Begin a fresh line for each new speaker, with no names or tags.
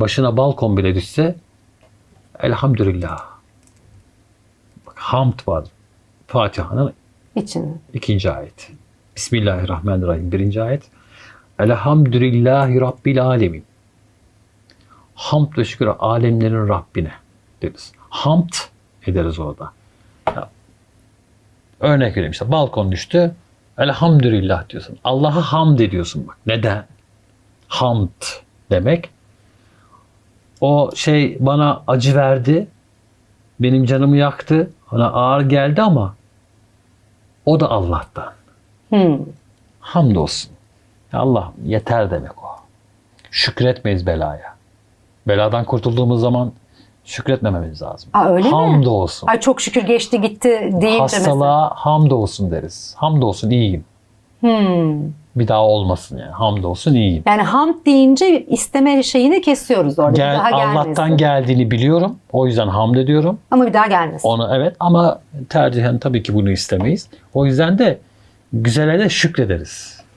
başına balkon bile düşse elhamdülillah. Bak, hamd var. Fatiha'nın
İçin.
ikinci ayet. Bismillahirrahmanirrahim. Birinci ayet. Elhamdülillahi Rabbil alemin. Hamd ve şükür alemlerin Rabbine deriz. Hamd ederiz orada. Ya, örnek vereyim işte balkon düştü. Elhamdülillah diyorsun. Allah'a hamd ediyorsun bak. Neden? Hamd demek. O şey bana acı verdi. Benim canımı yaktı. Ona ağır geldi ama o da Allah'tan.
Hmm.
Hamdolsun. Allah yeter demek o. Şükretmeyiz belaya. Beladan kurtulduğumuz zaman şükretmememiz lazım.
Aa, öyle mi?
Hamdolsun.
Ay çok şükür geçti gitti mesela.
Hastalığa hamdolsun deriz. Hamdolsun iyiyim.
Hmm.
Bir daha olmasın yani. Hamdolsun iyiyim.
Yani hamd deyince isteme şeyini kesiyoruz orada.
Gel,
bir daha gelmesin.
Allah'tan geldiğini biliyorum. O yüzden hamd ediyorum.
Ama bir daha gelmesin.
Onu evet ama tercihen tabii ki bunu istemeyiz. O yüzden de güzele de şükrederiz.